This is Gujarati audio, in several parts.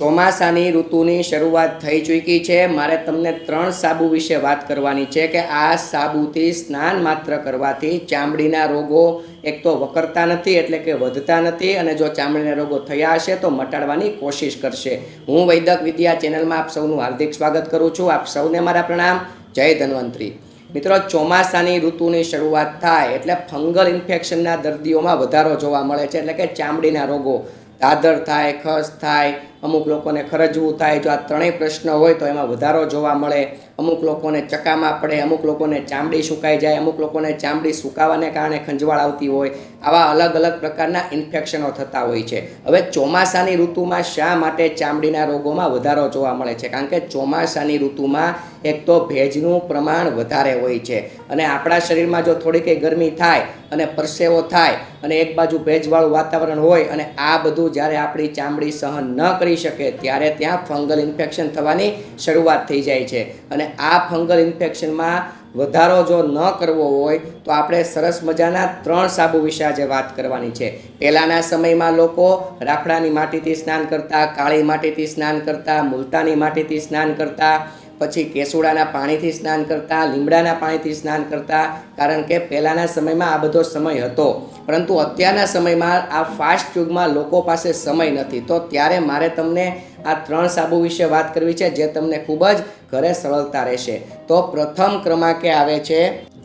ચોમાસાની ઋતુની શરૂઆત થઈ ચૂકી છે. મારે તમને ત્રણ સાબુ વિશે વાત કરવાની છે કે આ સાબુથી સ્નાન માત્ર કરવાથી ચામડીના રોગો એક તો વકરતા નથી, એટલે કે વધતા નથી, અને જો ચામડીના રોગો થયા હશે તો મટાડવાની કોશિશ કરશે. હું વૈદક વિદ્યા ચેનલમાં આપ સૌનું હાર્દિક સ્વાગત કરું છું. આપ સૌને મારા પ્રણામ. જય ધન્વંતરી. મિત્રો, ચોમાસાની ઋતુની શરૂઆત થાય એટલે ફંગલ ઇન્ફેક્શનના દર્દીઓમાં વધારો જોવા મળે છે. એટલે કે ચામડીના રોગો, દાદર થાય, ખસ થાય અમુક લોકોને ખરજવું થાય જો આ ત્રણેય પ્રશ્ન હોય તો એમાં વધારો જોવા મળે. અમુક લોકોને ચકામાં પડે, અમુક લોકોને ચામડી સુકાઈ જાય, અમુક લોકોને ચામડી સુકાવાને કારણે ખંજવાળ આવતી હોય, આવા અલગ અલગ પ્રકારના ઇન્ફેક્શનો થતા હોય છે. હવે ચોમાસાની ઋતુમાં શા માટે ચામડીના રોગોમાં વધારો જોવા મળે છે? કારણ કે ચોમાસાની ઋતુમાં એક તો ભેજનું પ્રમાણ વધારે હોય છે અને આપણા શરીરમાં જો થોડી કંઈ ગરમી થાય અને પરસેવો થાય અને એક બાજુ ભેજવાળું વાતાવરણ હોય અને આ બધું જ્યારે આપણી ચામડી સહન ન કરી શકે, ત્યારે ત્યાં ફંગલ ઇન્ફેક્શન થવાની શરૂઆત થઈ જાય છે. અને આ ફંગલ ઇન્ફેક્શનમાં વધારો જો ન કરવો હોય, તો આપણે સરસ મજાના ત્રણ સાબુ વિશે આજે વાત કરવાની છે. પહેલાંના સમયમાં લોકો રાફડાની માટીથી સ્નાન કરતા, કાળી માટીથી સ્નાન કરતા, મુલતાની માટીથી સ્નાન કરતા, પછી કેસુડાના પાણીથી સ્નાન કરતા, લીમડાના પાણીથી સ્નાન કરતા, કારણ કે પહેલાંના સમયમાં આ બધો સમય હતો. પરંતુ અત્યારના સમયમાં આ ફાસ્ટ યુગમાં લોકો પાસે સમય નથી. તો ત્યારે મારે તમને આ ત્રણ સાબુ વિશે વાત કરવી છે જે તમને ખૂબ જ ઘરે સરળતા રહેશે. તો પ્રથમ ક્રમાંકે આવે છે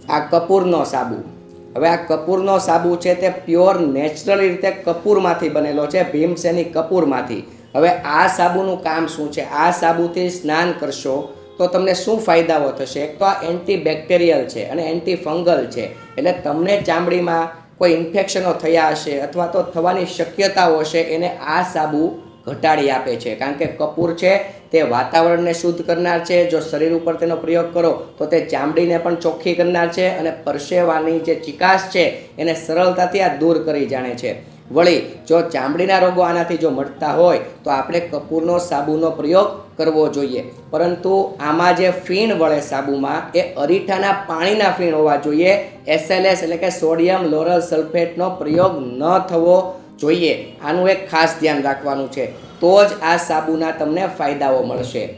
આ કપૂરનો સાબુ. હવે આ કપૂરનો સાબુ છે તે પ્યોર નેચરલ રીતે કપૂરમાંથી બનેલો છે, ભીમસેની કપૂરમાંથી. હવે આ સાબુનું કામ શું છે? આ સાબુથી સ્નાન કરશો તો તમને શું ફાયદાઓ થશે? એક તો આ એન્ટીબેક્ટેરિયલ છે અને એન્ટી ફંગલ છે. એટલે તમને ચામડીમાં કોઈ ઇન્ફેક્શનો થયા હશે અથવા તો થવાની શક્યતાઓ હશે, એને આ સાબુ ઘટાડી આપે છે. કારણ કે કપૂર છે, તે વાતાવરણને શુદ્ધ કરનાર છે. જો શરીર ઉપર તેનો પ્રયોગ કરો, તો તે ચામડીને પણ ચોખ્ખી કરનાર છે અને પરસેવાની જે ચિકાસ છે, એને સરળતાથી આ દૂર કરી જાણે છે. વળી, જો ચામડીના રોગો આનાથી જો મળતા હોય, તો આપણે કપૂરનો સાબુનો પ્રયોગ કરવો જોઈએ. પરંતુ આમાં જે ફીણ વળે સાબુમાં, એ અરીઠાના પાણીના ફીણ હોવા જોઈએ. એસએલએસ એટલે કે સોડિયમ લોરલ સલ્ફેટનો પ્રયોગ ન થવો જોઈએ, આનું એક ખાસ ધ્યાન રાખવાનું છે. તો જ આ સાબુના તમને ફાયદાઓ મળશે.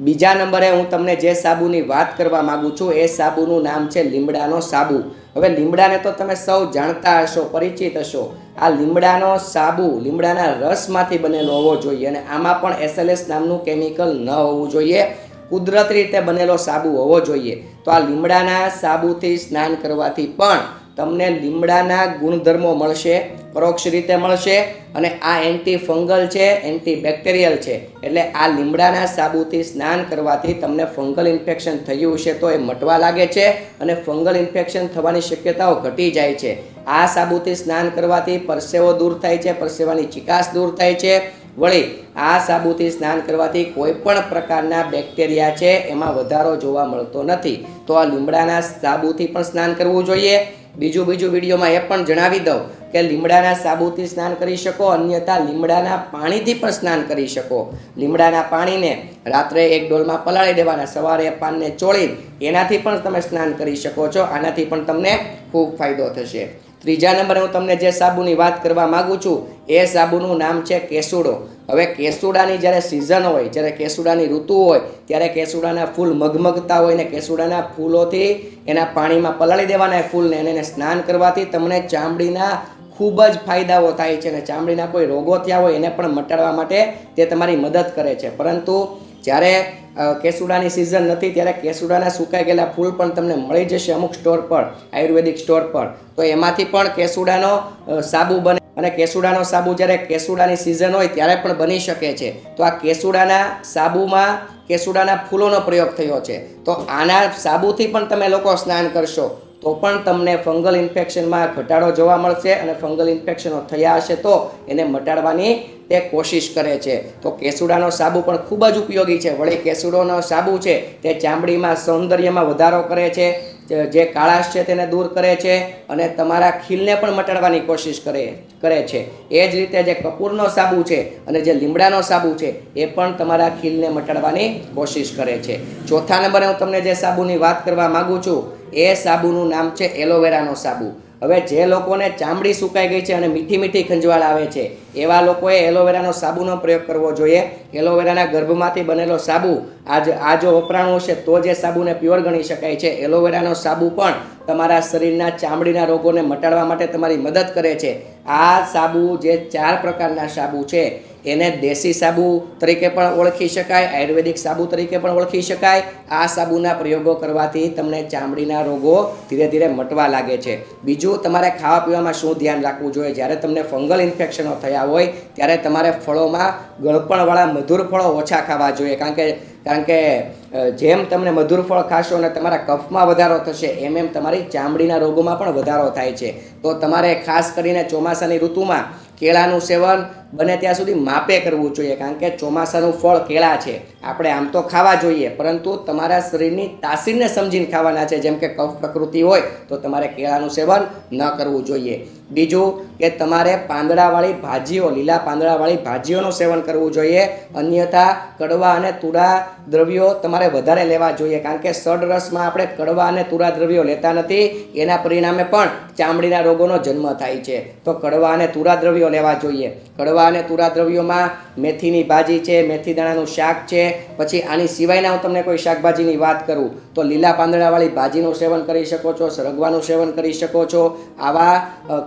બીજા નંબરે હું તમને જે સાબુની વાત કરવા માગું છું, એ સાબુનું નામ છે લીમડાનો સાબુ. હવે લીમડાને તો તમે સૌ જાણતા હશો, પરિચિત હશો. આ લીમડાનો સાબુ લીમડાના રસમાંથી બનેલો હોવો જોઈએ અને આમાં પણ એસએલએસ નામનું કેમિકલ ન હોવું જોઈએ. કુદરતી રીતે બનેલો સાબુ હોવો જોઈએ. તો આ લીમડાના સાબુથી સ્નાન કરવાથી પણ તમને લીમડાના ગુણધર્મો મળશે, પરોક્ષ રીતે મળશે અને આ એન્ટી ફંગલ છે એન્ટી બેક્ટેરિયલ છે. એટલે આ લીમડાના સાબુથી સ્નાન કરવાથી તમને ફંગલ ઇન્ફેક્શન થયું છે તો એ મટવા લાગે છે અને ફંગલ ઇન્ફેક્શન થવાની શક્યતાઓ ઘટી જાય છે. આ સાબુથી સ્નાન કરવાથી પરસેવો દૂર થાય છે, પરસેવાની ચિકાસ દૂર થાય છે. વળી, આ સાબુથી સ્નાન કરવાથી કોઈ પણ પ્રકારના બેક્ટેરિયા છે, એમાં વધારો જોવા મળતો નથી. તો આ લીમડાના સાબુથી પણ સ્નાન કરવું જોઈએ. બીજું બીજું વિડીયોમાં એ પણ જણાવી દઉં કે લીમડાના સાબુથી સ્નાન કરી શકો, અન્યથા લીમડાના પાણીથી પણ સ્નાન કરી શકો. લીમડાના પાણીને રાત્રે એક ડોલમાં પલાળી દેવાના, સવારે પાનને ચોળી, એનાથી પણ તમે સ્નાન કરી શકો છો, આનાથી પણ તમને ખૂબ ફાયદો થશે. ત્રીજા નંબરે હું તમને જે સાબુની વાત કરવા માગું છું એ સાબુનું નામ છે કેસુડો. હવે કેસુડાની જ્યારે સિઝન હોય, જ્યારે કેસુડાની ઋતુ હોય, ત્યારે કેસુડાના ફૂલ મગમગતા હોય ને કેસુડાના ફૂલોથી એના પાણીમાં પલાળી દેવાના ફૂલને અને એને સ્નાન કરવાથી તમને ચામડીના ખૂબ જ ફાયદાઓ થાય છે અને ચામડીના કોઈ રોગો થયા હોય એને પણ મટાડવા માટે તે તમારી મદદ કરે છે. પરંતુ જ્યારે કેસુડાની સિઝન નથી, ત્યારે કેસુડાના સુકાઈ ગયેલા ફૂલ પણ તમને મળી જશે અમુક સ્ટોર પર, આયુર્વેદિક સ્ટોર પર. તો એમાંથી પણ કેસુડાનો સાબુ બને અને કેસુડાનો સાબુ જ્યારે કેસુડાની સિઝન હોય ત્યારે પણ બની શકે છે. તો આ કેસુડાના સાબુમાં કેસુડાના ફૂલોનો પ્રયોગ થયો છે. તો આના સાબુથી પણ તમે લોકો સ્નાન કરશો, તો પણ તમને ફંગલ ઇન્ફેક્શનમાં ઘટાડો જોવા મળશે અને ફંગલ ઇન્ફેક્શનો થયા હશે તો એને મટાડવાની તે કોશિશ કરે છે. તો કેસુડાનો સાબુ પણ ખૂબ જ ઉપયોગી છે. વળી કેસુડોનો સાબુ છે તે ચામડીમાં સૌંદર્યમાં વધારો કરે છે. જે કાળાશ છે તેને દૂર કરે છે અને તમારા ખીલને પણ મટાડવાની કોશિશ કરે કરે છે. એ જ રીતે જે કપૂરનો સાબુ છે અને જે લીમડાનો સાબુ છે એ પણ તમારા ખીલને મટાડવાની કોશિશ કરે છે. ચોથા નંબરે હું તમને જે સાબુની વાત કરવા માગું છું, એ સાબુનું નામ છે એલોવેરાનો સાબુ. હવે જે લોકોને ચામડી સુકાઈ ગઈ છે અને મીઠી મીઠી ખંજવાળ આવે છે, એવા લોકોએ એલોવેરાનો સાબુનો પ્રયોગ કરવો જોઈએ. એલોવેરાના ગર્ભમાંથી બનેલો સાબુ આ જ આ જો વપરાણું હશે તો જે સાબુને પ્યોર ગણી શકાય છે. એલોવેરાનો સાબુ પણ તમારા શરીરના ચામડીના રોગોને મટાડવા માટે તમારી મદદ કરે છે. આ સાબુ જે ચાર પ્રકારના સાબુ છે એને દેશી સાબુ તરીકે પણ ઓળખી શકાય, આયુર્વેદિક સાબુ તરીકે પણ ઓળખી શકાય. આ સાબુના પ્રયોગો કરવાથી તમને ચામડીના રોગો ધીરે ધીરે મટવા લાગે છે. બીજું, તમારે ખાવા પીવામાં શું ધ્યાન રાખવું જોઈએ? જ્યારે તમને ફંગલ ઇન્ફેક્શનો થયા હોય, ત્યારે તમારે ફળોમાં ગળપણવાળા મધુર ફળો ઓછા ખાવા જોઈએ. કારણ કે કારણ કે જેમ તમને મધુર ફળ ખાશો અને તમારા કફમાં વધારો થશે, એમ એમ તમારી ચામડીના રોગોમાં પણ વધારો થાય છે. તો તમારે ખાસ કરીને ચોમાસાની ઋતુમાં કેળાનું સેવન બને ત્યાં સુધી માપે કરવું જોઈએ, કારણ કે ચોમાસાનું ફળ કેળા છે. આપણે આમ તો ખાવા જોઈએ, પરંતુ તમારા શરીરની તાસીરને સમજીને ખાવાના છે. જેમ કે કફ પ્રકૃતિ હોય, તો તમારે કેળાનું સેવન ન કરવું જોઈએ. બીજું કે તમારે પાંદડાવાળી ભાજીઓ, લીલા પાંદડાવાળી ભાજીઓનું સેવન કરવું જોઈએ. અન્યથા કડવા અને તુડા દ્રવ્યો તમારે વધારે લેવા જોઈએ, કારણ કે સડરસમાં આપણે કડવા અને તુરા દ્રવ્યો લેતા નથી. એના પરિણામે પણ ચામડીના રોગોનો જન્મ થાય છે. તો કડવા અને તુરા દ્રવ્યો લેવા જોઈએ. કડવા અને તુરા દ્રવ્યોમાં મેથીની ભાજી છે, મેથી દાણાનું શાક છે. પછી આની સિવાયના હું તમને કોઈ શાકભાજીની વાત કરું, તો લીલા પાંદડાવાળી ભાજીનું સેવન કરી શકો છો, સરગવાનું સેવન કરી શકો છો, આવા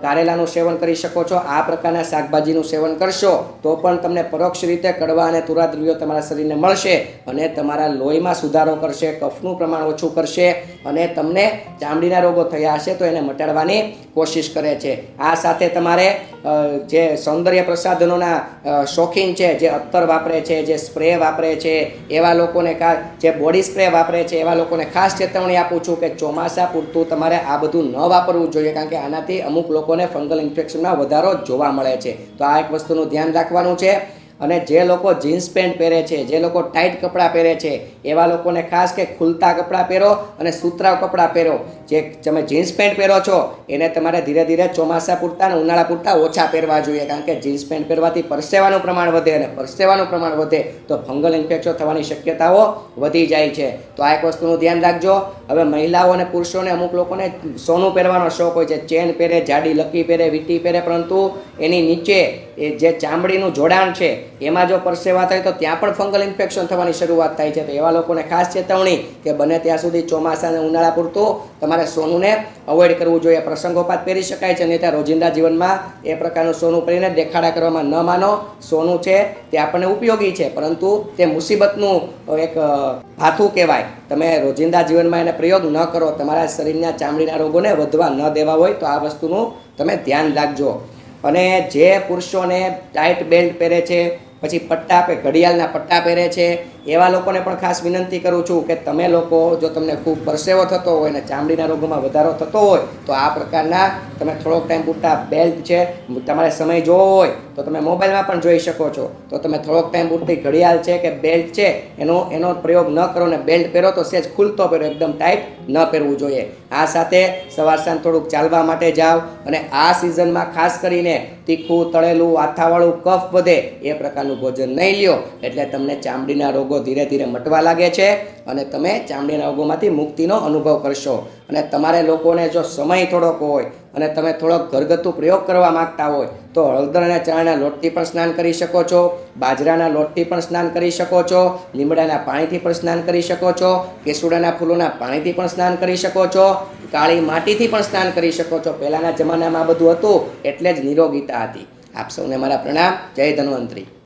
કારેલાનું સેવન કરી શકો છો, આ પ્રકારના શાકભાજીનું સેવન કરશો, તો પણ તમને પરોક્ષ રીતે કડવા અને તુરા દ્રવ્યો તમારા શરીરને મળશે અને તમારા લોહીમાં સુધારો કરશે, કફનું પ્રમાણ ઓછું કરશે અને તમને ચામડીના રોગો થયા હશે તો એને મટાડવાની કોશિશ કરે છે. આ સાથે તમારે જે સૌંદર્ય પ્રસાધનોના શોખીન છે, જે અત્તર વાપરે છે, જે સ્પ્રે વાપરે છે, એવા લોકોને કા જે બોડી સ્પ્રે વાપરે છે, એવા લોકોને ખાસ ચેતવણી આપું છું કે ચોમાસા પૂરતું તમારે આ બધું ન વાપરવું જોઈએ, કારણ કે આનાથી અમુક લોકોને ફંગલ ઇન્ફેક્શનમાં વધારો જોવા મળે છે. તો આ એક વસ્તુનું ધ્યાન રાખવાનું છે. અને જે લોકો જીન્સ પેન્ટ પહેરે છે, જે લોકો ટાઈટ કપડાં પહેરે છે, એવા લોકોને ખાસ કે ખુલતા કપડાં પહેરો અને સુતરાવ કપડાં પહેરો. જે તમે જીન્સ પેન્ટ પહેરો છો, એને તમારે ધીરે ધીરે ચોમાસા પૂરતા અને ઉનાળા પૂરતા ઓછા પહેરવા જોઈએ, કારણ કે જીન્સ પેન્ટ પહેરવાથી પરસેવાનું પ્રમાણ વધે અને પરસેવાનું પ્રમાણ વધે તો ફંગલ ઇન્ફેક્શન થવાની શક્યતાઓ વધી જાય છે. તો આ એક વસ્તુનું ધ્યાન રાખજો. હવે મહિલાઓ અને પુરુષોને અમુક લોકોને સોનું પહેરવાનો શોખ હોય છે, ચેન પહેરે, જાડી, લકી પહેરે, વીટી પહેરે, પરંતુ એની નીચે એ જે ચામડીનું જોડાણ છે એમાં જો પરસેવા થાય તો ત્યાં પણ ફંગલ ઇન્ફેક્શન થવાની શરૂઆત થાય છે. તો એવા લોકોને ખાસ ચેતવણી કે બને ત્યાં સુધી ચોમાસા અને ઉનાળા પૂરતું તમારે સોનુંને અવોઇડ કરવું જોઈએ. પ્રસંગોપાત પહેરી શકાય છે ત્યાં રોજિંદા જીવનમાં એ પ્રકારનું સોનું પહેરીને દેખાડા કરવામાં ન માનો. સોનું છે તે આપણને ઉપયોગી છે, પરંતુ તે મુસીબતનું એક ભાથું કહેવાય. તમે રોજિંદા જીવનમાં એને પ્રયોગ ન કરો. તમારા શરીરના ચામડીના રોગોને વધવા ન દેવા હોય તો આ વસ્તુનું તમે ધ્યાન રાખજો. અને જે પુરુષોને ટાઈટ બેલ્ટ પહેરે છે, પછી પટ્ટા પે ઘડિયાળના પટ્ટા પહેરે છે, એવા લોકોને પણ ખાસ વિનંતી કરું છું કે તમે લોકો જો તમને ખૂબ પરસેવો થતો હોય અને ચામડીના રોગોમાં વધારો થતો હોય, તો આ પ્રકારના તમે થોડોક ટાઈમ પૂરતા બેલ્ટ છે, તમારે સમય જોવો હોય તો તમે મોબાઈલમાં પણ જોઈ શકો છો. તો તમે થોડોક ટાઈમ પૂરતી ઘડિયાળ છે કે બેલ્ટ છે, એનો એનો પ્રયોગ ન કરો ને બેલ્ટ પહેરો તો સેજ ખુલતો પહેરો, એકદમ ટાઈટ ન પહેરવું જોઈએ. આ સાથે સવાર સાંજ થોડુંક ચાલવા માટે જાઓ અને આ સિઝનમાં ખાસ કરીને તીખું, તળેલું, આથાવાળું, કફ વધે એ પ્રકારનું ભોજન નહીં લ્યો. એટલે તમને ચામડીના રોગો ધીરે ધીરે મટવા લાગે છે. અને તમે ચામડીના રોગોમાંથી મુક્તિનો અનુભવ કરશો. અને તમારે લોકોને જો સમય થોડોક હોય અને તમે થોડોક ઘરગથ્થુ પ્રયોગ કરવા માંગતા હોય, તો હળદર અને ચણાના લોટથી પણ સ્નાન કરી શકો છો, બાજરાના લોટથી પણ સ્નાન કરી શકો છો, લીમડાના પાણીથી પણ સ્નાન કરી શકો છો, કેસુડાના ફૂલોના પાણીથી પણ સ્નાન કરી શકો છો, કાળી માટીથી પણ સ્નાન કરી શકો છો. પહેલાંના જમાનામાં બધું હતું, એટલે જ નિરોગીતા હતી. આપ સૌને મારા પ્રણામ. જય ધન્વંતરી.